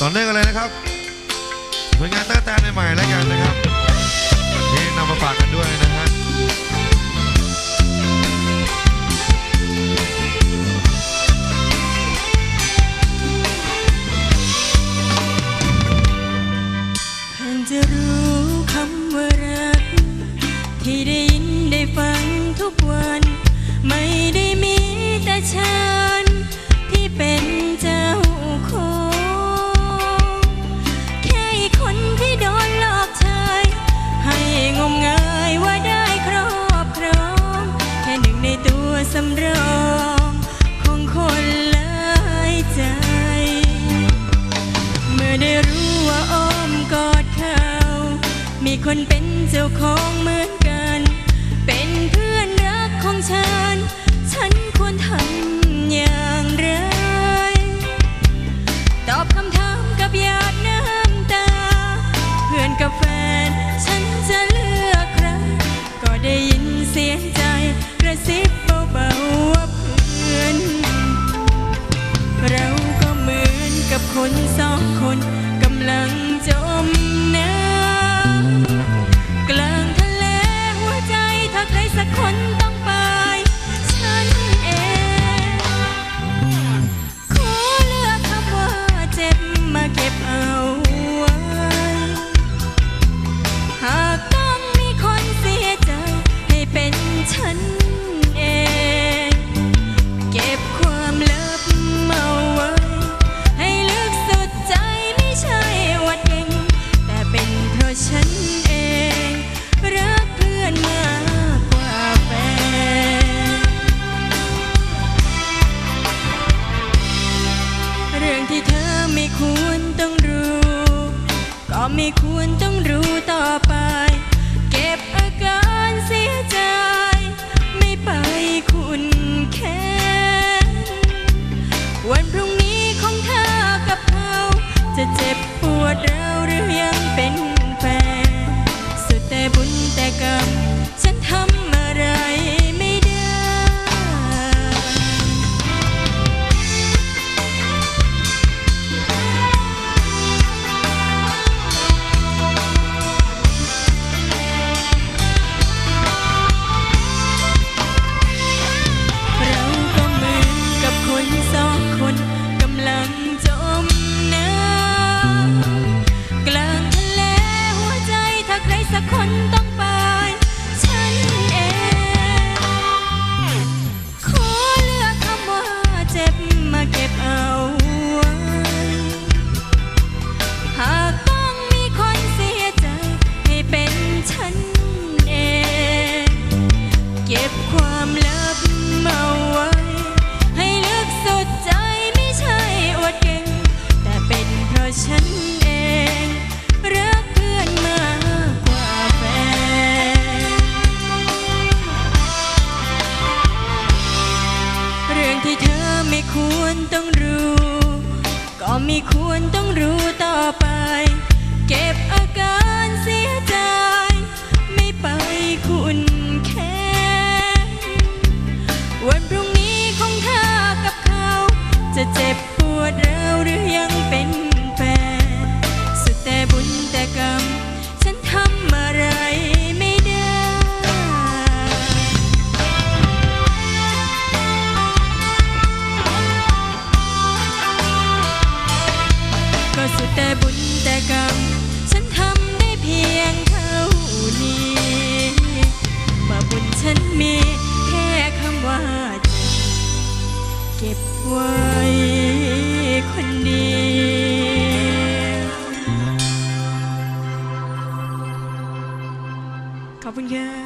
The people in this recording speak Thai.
ต่อเนื่องกันเลยนะครับผลงานตั้งแต่ใหม่ๆแล้วกันนะครับนี่นำมาฝากกันด้วยนะฮะจะรู้คำว่ารัก ที่ได้ยินได้ฟังทุกวันไม่ำรองของคนหลใจ เมื่อได้รู้ว่าอมกอดเขา มีคนเป็นเจ้าของเหมือนกัน เป็นเพื่อนรักของฉัน ฉันควรทำอย่าง ไม่ควรต้องรู้ต่อไป ที่เธอไม่ควรต้องรู้ ก็ไม่ควรต้องรู้ต่อไป yeah.